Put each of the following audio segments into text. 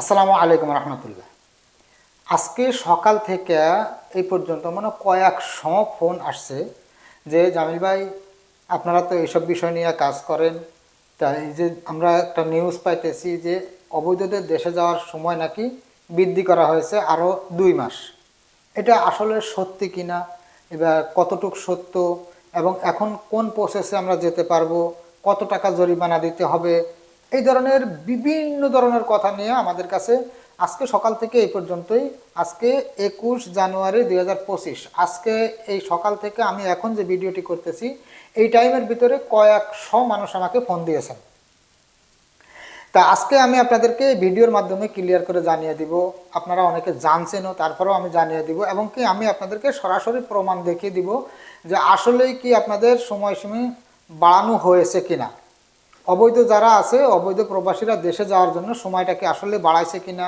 আসসালামু আলাইকুম রহমতুল্লাহ। আজকে সকাল থেকে এই পর্যন্ত মানে কয়েকশো ফোন আসছে যে, জামিল ভাই, আপনারা তো এইসব বিষয় নিয়ে কাজ করেন। তা এই যে আমরা একটা নিউজ পাইতেছি যে, অবৈধদের দেশে যাওয়ার সময় নাকি বৃদ্ধি করা হয়েছে আরও দুই মাস। এটা আসলে সত্যি কিনা? এবার কতটুক সত্য? এবং এখন কোন প্রসেসে আমরা যেতে পারব? কত টাকা জরিমানা দিতে হবে? এই ধরনের বিভিন্ন ধরনের কথা নিয়ে আমাদের কাছে আজকে সকাল থেকে এই পর্যন্তই। আজকে একুশ জানুয়ারি দু হাজার পঁচিশ। আজকে এই সকাল থেকে আমি এখন যে ভিডিওটি করতেছি, এই টাইমের ভিতরে কয়েকশো মানুষ আমাকে ফোন দিয়েছেন। তা আজকে আমি আপনাদেরকে ভিডিওর মাধ্যমে ক্লিয়ার করে জানিয়ে দিব। আপনারা অনেকে জানছেনও, তারপরেও আমি জানিয়ে দিব এবং কি আমি আপনাদেরকে সরাসরি প্রমাণ দেখিয়ে দিব যে আসলেই কি আপনাদের সময়সীমা বাড়ানো হয়েছে কিনা। অবৈধ যারা আছে, অবৈধ প্রবাসীরা দেশে যাওয়ার জন্য সময়টাকে আসলে বাড়াইছে কিনা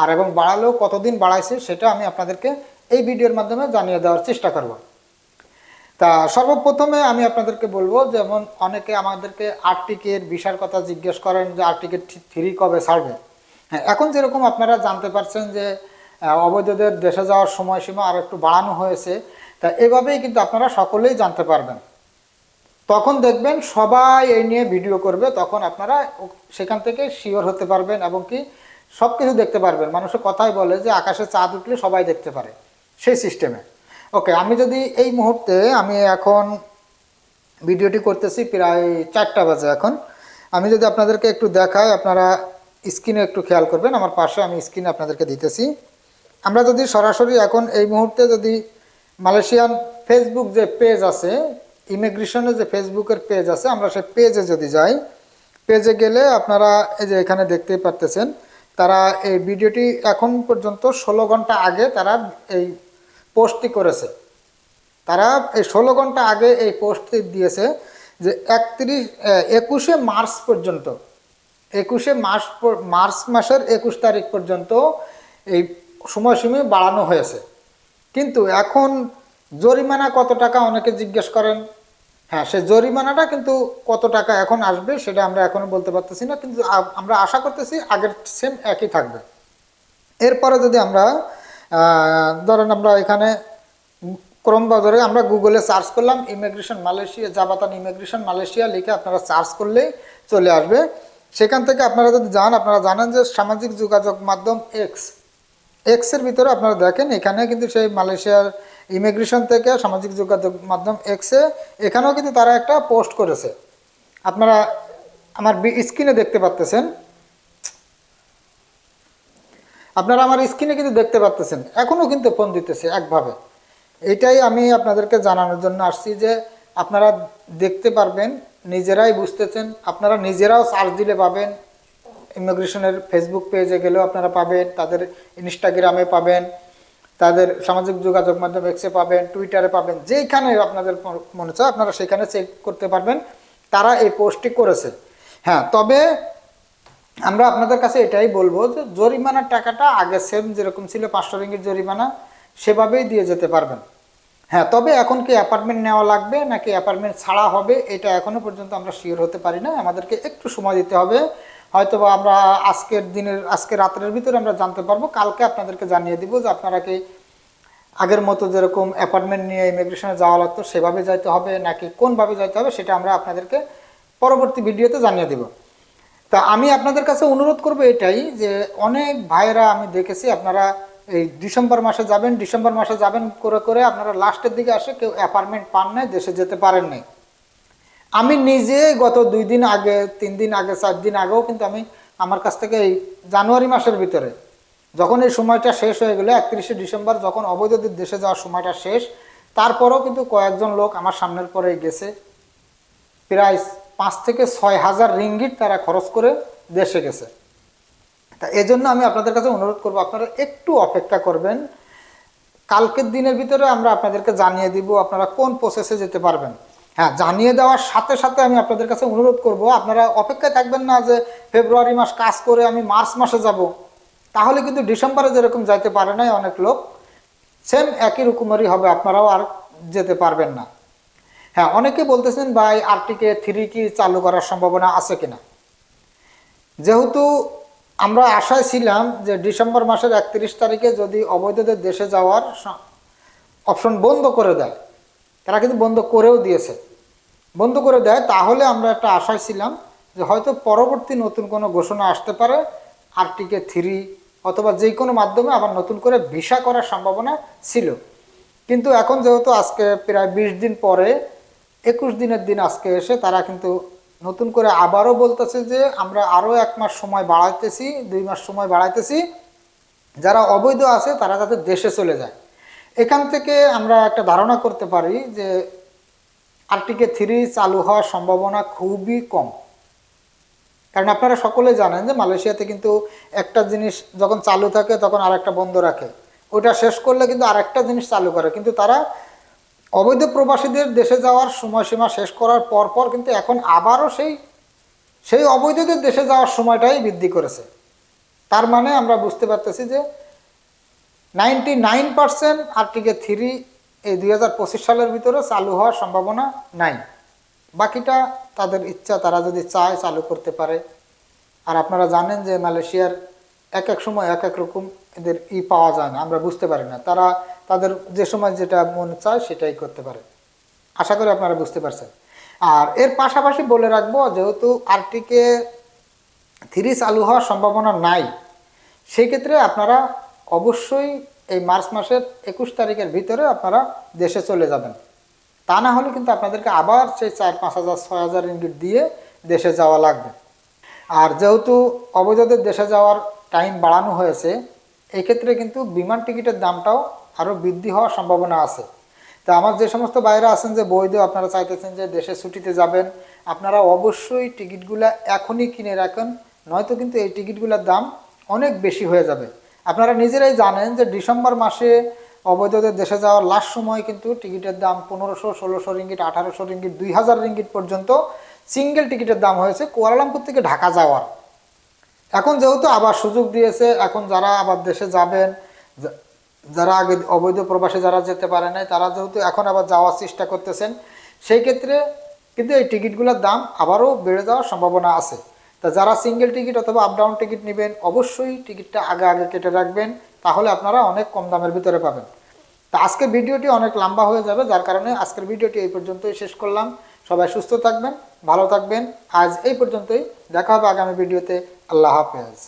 আর এবং বাড়ালেও কতদিন বাড়াইছে সেটা আমি আপনাদেরকে এই ভিডিওর মাধ্যমে জানিয়ে দেওয়ার চেষ্টা করব। তা সর্বপ্রথমে আমি আপনাদেরকে বলব, যেমন অনেকে আমাদেরকে আর্টিকের ভিসার কথা জিজ্ঞেস করেন যে আর্টিকেট থ্রি কবে ছাড়বে। হ্যাঁ এখন যেরকম আপনারা জানতে পারছেন যে অবৈধদের দেশে যাওয়ার সময়সীমা আর একটু বাড়ানো হয়েছে, তা এভাবেই কিন্তু আপনারা সকলেই জানতে পারবেন। তখন দেখবেন সবাই এই নিয়ে ভিডিও করবে, তখন আপনারা সেখান থেকে শিওর হতে পারবেন এবং কি সব কিছু দেখতে পারবেন। মানুষের কথাই বলে যে আকাশে চাঁদ উঠলে সবাই দেখতে পারে সেই সিস্টেমে ওকে আমি যদি এই মুহূর্তে আমি এখন ভিডিওটি করতেছি প্রায় চারটা বাজে এখন। আমি যদি আপনাদেরকে একটু দেখাই, আপনারা স্ক্রিনে একটু খেয়াল করবেন, আমার পাশে আমি স্ক্রিনে আপনাদেরকে দিতেছি। আমরা যদি সরাসরি এখন এই মুহূর্তে যদি মালয়েশিয়ান ফেসবুক যে পেজ আছে ইমিগ্রেশনের যে ফেসবুকের পেজ আছে, আমরা সেই পেজে যদি যাই, পেজে গেলে আপনারা এই যে এখানে দেখতেই পারতেছেন, তারা এই ভিডিওটি এখন পর্যন্ত ষোলো ঘণ্টা আগে তারা এই পোস্টটি করেছে। তারা এই ষোলো ঘণ্টা আগে এই পোস্টটি দিয়েছে যে একত্রিশ একুশে মার্চ পর্যন্ত, একুশে মার্চ মার্চ মাসের একুশ তারিখ পর্যন্ত এই সময়সীমা বাড়ানো হয়েছে। কিন্তু এখন জরিমানা কত টাকা, অনেকে জিজ্ঞেস করেন। হ্যাঁ সে জরিমানাটা কিন্তু কত টাকা এখন আসবে সেটা আমরা এখনও বলতে পারতেছি না, কিন্তু আমরা আশা করতেছি আগের সেম একই থাকবে। এরপরে যদি আমরা ধরেন আমরা এখানে ক্রোম বাজারে আমরা গুগলে সার্চ করলাম immigration Malaysia Jabatan immigration Malaysia লিখে আপনারা সার্চ করলেই চলে আসবে। সেখান থেকে আপনারা যদি যান, আপনারা জানেন যে সামাজিক যোগাযোগ মাধ্যম এক্স এক্সের ভিতরে আপনারা দেখেন, এখানে কিন্তু সেই মালয়েশিয়ার ইমিগ্রেশন থেকে সামাজিক যোগাযোগ মাধ্যম এক্সে এখানেও কিন্তু তারা একটা পোস্ট করেছে। আপনারা আমার স্ক্রিনে দেখতে পাচ্তেছেন আপনারা আমার স্ক্রিনে কিন্তু দেখতে পাচ্তেছেন এখনও কিন্তু ফোন দিতেছে একভাবে। এটাই আমি আপনাদেরকে জানানোর জন্য আসছি যে আপনারা দেখতে পারবেন, নিজেরাই বুঝতেছেন, আপনারা নিজেরাও সার্চ দিলে পাবেন। ইমিগ্রেশনের ফেসবুক পেজে গেলেও আপনারা পাবেন, তাদের ইনস্টাগ্রামে পাবেন। তাদের সামাজিক যোগাযোগ মাধ্যম এক্সে পাবেন টুইটারে পাবেন যেখানে আপনাদের মনে চায় আপনারা সেখানে চেক করতে পারবেন। তারা এই পোস্টটি করেছে। হ্যাঁ তবে আমরা আপনাদের কাছে এটাই বলব যে জরিমানার টাকাটা আগে সেম যেরকম ছিল পাঁচশো রিঙ্গির জরিমানা, সেভাবেই দিয়ে যেতে পারবেন। হ্যাঁ তবে এখন কি অ্যাপার্টমেন্ট নেওয়া লাগবে নাকি অ্যাপার্টমেন্ট ছাড়া হবে, এটা এখনও পর্যন্ত আমরা শিওর হতে পারি না। আমাদেরকে একটু সময় দিতে হবে। হয়তো আমরা আজকের দিনের, আজকে রাত্রের ভিতরে আমরা জানতে পারব। কালকে আপনাদেরকে জানিয়ে দিব যে আপনারা কি আগের মতো যেরকম অ্যাপার্টমেন্ট নিয়ে ইমিগ্রেশনে যাওয়া লাগতো, সেভাবে যাইতে হবে নাকি কোনভাবে যাইতে হবে সেটা আমরা আপনাদেরকে পরবর্তী ভিডিওতে জানিয়ে দিব। তা আমি আপনাদের কাছে অনুরোধ করব এটাই যে অনেক ভাইয়েরা আমি দেখেছি, আপনারা এই ডিসেম্বর মাসে যাবেন, ডিসেম্বর মাসে যাবেন করে করে আপনারা লাস্টের দিকে আসে, কেউ অ্যাপার্টমেন্ট পান নাই, দেশে যেতে পারেন নাই। আমি নিজে গত দুই দিন আগে, তিন দিন আগে, চার দিন আগেও কিন্তু আমি আমার কাছ থেকে এই জানুয়ারি মাসের ভিতরে যখন এই সময়টা শেষ হয়ে গেলো, একত্রিশে ডিসেম্বর যখন অবৈধদের দেশে যাওয়ার সময়টা শেষ, তারপরেও কিন্তু কয়েকজন লোক আমার সামনের পরে গেছে। প্রায় পাঁচ থেকে ছয় হাজার রিঙ্গিট তারা খরচ করে দেশে গেছে। তা এজন্য আমি আপনাদের কাছে অনুরোধ করব, আপনারা একটু অপেক্ষা করবেন। কালকের দিনের ভিতরে আমরা আপনাদেরকে জানিয়ে দিব আপনারা কোন প্রসেসে যেতে পারবেন। হ্যাঁ জানিয়ে দেওয়ার সাথে সাথে আমি আপনাদের কাছে অনুরোধ করব, আপনারা অপেক্ষায় থাকবেন না যে ফেব্রুয়ারি মাস কাজ করে আমি মার্চ মাসে যাব। তাহলে কিন্তু ডিসেম্বরে যেরকম যাইতে পারে নাই অনেক লোক, সেম একই রকমেরই হবে, আপনারাও আর যেতে পারবেন না। হ্যাঁ অনেকে বলতেছেন, ভাই আরটিকে থ্রি কি চালু করার সম্ভাবনা আছে কিনা? যেহেতু আমরা আশায় ছিলাম যে ডিসেম্বর মাসের একত্রিশ তারিখে যদি অবৈধদের দেশে যাওয়ার অপশন বন্ধ করে দেয় তারা কিন্তু বন্ধ করেও দিয়েছে। বন্ধ করে দেয়, তাহলে আমরা একটা আশায় ছিলাম যে হয়তো পরবর্তী নতুন কোনো ঘোষণা আসতে পারে, আরটিকে থ্রি অথবা যে কোনো মাধ্যমে আবার নতুন করে ভিসা করার সম্ভাবনা ছিল। কিন্তু এখন যেহেতু আজকে প্রায় বিশ দিন পরে, একুশ দিনের দিন আজকে এসে তারা কিন্তু নতুন করে আবারও বলতেছে যে আমরা আরও এক মাস সময় বাড়াইতেছি, দুই মাস সময় বাড়াইতেছি, যারা অবৈধ আছে তারা তাদের দেশে চলে যায়। এখান থেকে আমরা একটা ধারণা করতে পারি যে আর্টিকে থ্রি চালু হওয়ার সম্ভাবনা খুবই কম। কারণ আপনারা সকলে জানেন যে মালয়েশিয়াতে কিন্তু একটা জিনিস যখন চালু থাকে তখন আরেকটা বন্ধ রাখে। ওটা শেষ করলে কিন্তু আরেকটা জিনিস চালু করে। কিন্তু তারা অবৈধ প্রবাসীদের দেশে যাওয়ার সময়সীমা শেষ করার পর পর কিন্তু এখন আবারও সেই সেই অবৈধদের দেশে যাওয়ার সময়টাই বৃদ্ধি করেছে। তার মানে আমরা বুঝতে পারতেছি যে ninety nine percent RTK three এই দুই হাজার পঁচিশ সালের ভিতরে চালু হওয়ার সম্ভাবনা নাই। বাকিটা তাদের ইচ্ছা, তারা যদি চায় চালু করতে পারে। আর আপনারা জানেন যে মালয়েশিয়ার এক এক সময় এক এক রকম এদের ই পাওয়া যায় না, আমরা বুঝতে পারি না। তারা তাদের যে সময় যেটা মন চায় সেটাই করতে পারে। আশা করি আপনারা বুঝতে পারছেন। আর এর পাশাপাশি বলে রাখব, যেহেতু আরটিকে থ্রি চালু হওয়ার সম্ভাবনা নাই সেই ক্ষেত্রে আপনারা অবশ্যই এই মার্চ মাসের একুশ তারিখের ভিতরে আপনারা দেশে চলে যাবেন। তা না হলে কিন্তু আপনাদেরকে আবার সেই চার পাঁচ হাজার, ছয় হাজার ইঙ্গিত দিয়ে দেশে যাওয়া লাগবে। আর যেহেতু অবৈধদের দেশে যাওয়ার টাইম বাড়ানো হয়েছে, এক্ষেত্রে কিন্তু বিমান টিকিটের দামটাও আরও বৃদ্ধি হওয়ার সম্ভাবনা আছে। তা আমার যে সমস্ত বাইরে আছেন যে বৈধ, আপনারা চাইতেছেন যে দেশে ছুটিতে যাবেন, আপনারা অবশ্যই টিকিটগুলো এখনই কিনে রাখেন, নয়তো কিন্তু এই টিকিটগুলোর দাম অনেক বেশি হয়ে যাবে। আপনারা নিজেরাই জানেন যে ডিসেম্বর মাসে অবৈধদের দেশে যাওয়ার লাস্ট সময় কিন্তু টিকিটের দাম পনেরোশো, ষোলোশো রিঙ্গিট, আঠারোশো রিঙ্গিট, দুই হাজার রিঙ্গিট পর্যন্ত সিঙ্গেল টিকিটের দাম হয়েছে কুয়ালালামপুর থেকে ঢাকা যাওয়ার। এখন যেহেতু আবার সুযোগ দিয়েছে, এখন যারা আবার দেশে যাবেন যারা আগে অবৈধ প্রবাসে যারা যেতে পারে নাই, তারা যেহেতু এখন আবার যাওয়ার চেষ্টা করতেছেন, সেই ক্ষেত্রে কিন্তু এই টিকিটগুলোর দাম আবারও বেড়ে যাওয়ার সম্ভাবনা আছে। তা যারা সিঙ্গেল টিকিট অথবা আপ ডাউন টিকিট নেবেন, অবশ্যই টিকিটটা আগে আগে কেটে রাখবেন, তাহলে আপনারা অনেক কম দামের ভিতরে পাবেন। তা আজকের ভিডিওটি অনেক লম্বা হয়ে যাবে, যার কারণে আজকের ভিডিওটি এই পর্যন্তই শেষ করলাম। সবাই সুস্থ থাকবেন, ভালো থাকবেন। আজ এই পর্যন্তই, দেখা হবে আগামী ভিডিওতে। আল্লাহ হাফেজ।